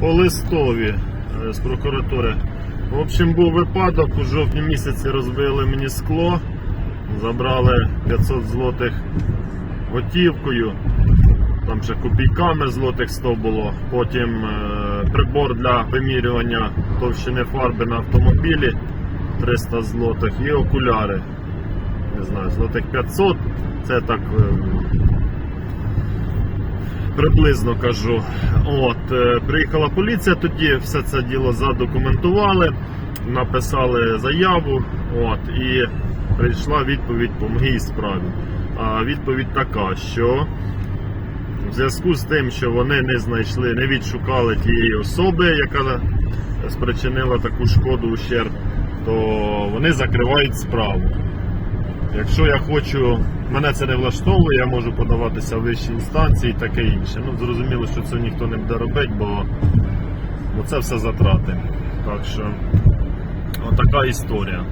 По листові е, з прокуратури. В общем, був випадок, у жовтні місяці розбили мені скло, забрали 500 злотих готівкою, там ще копійками злотих 100 було. Потім е, прибор для вимірювання товщини фарби на автомобілі 300 злотих і окуляри. Не знаю, злотих 500. Це так е, приблизно кажу. От, е, приїхала поліція, тоді все це діло задокументували, написали заяву, от, і прийшла відповідь по моїй справі. А відповідь така, що в зв'язку з тим, що вони не знайшли, не відшукали тієї особи, яка спричинила таку шкоду ущерб, то вони закривають справу. Якщо я хочу, мене це не влаштовує, я можу подаватися в вищі інстанції і таке інше. Ну, зрозуміло, що це ніхто не буде робити, бо, бо це все затрати. Так що, отака історія.